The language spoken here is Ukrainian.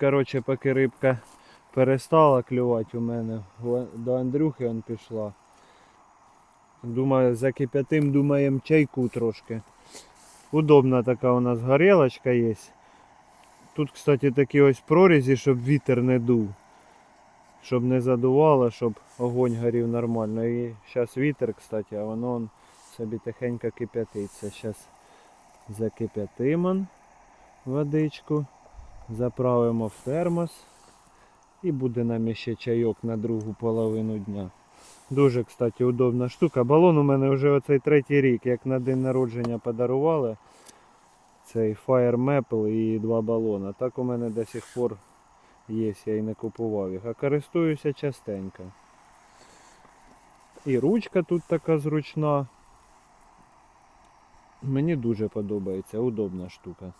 коротше, поки рибка перестала клювати у мене, до Андрюхи он пішла. Думаю, закип'ятим, думаємо, чайку трошки. Удобна така у нас горілочка є. Тут, кстати, такі ось прорізі, щоб вітер не дув. Щоб не задувало, щоб огонь горів нормально. І зараз вітер, кстати, а воно он собі тихенько кип'ятиться. Зараз закип'ятимо водичку, заправимо в термос і буде нам ще чайок на другу половину дня. Дуже, кстати, удобна штука. Балон у мене вже оцей третій рік, як на день народження подарували. Цей Fire Maple і два балона. Так у мене до сих пор є, я і не купував їх, а користуюся частенько. І ручка тут така зручна. Мені дуже подобається, удобна штука.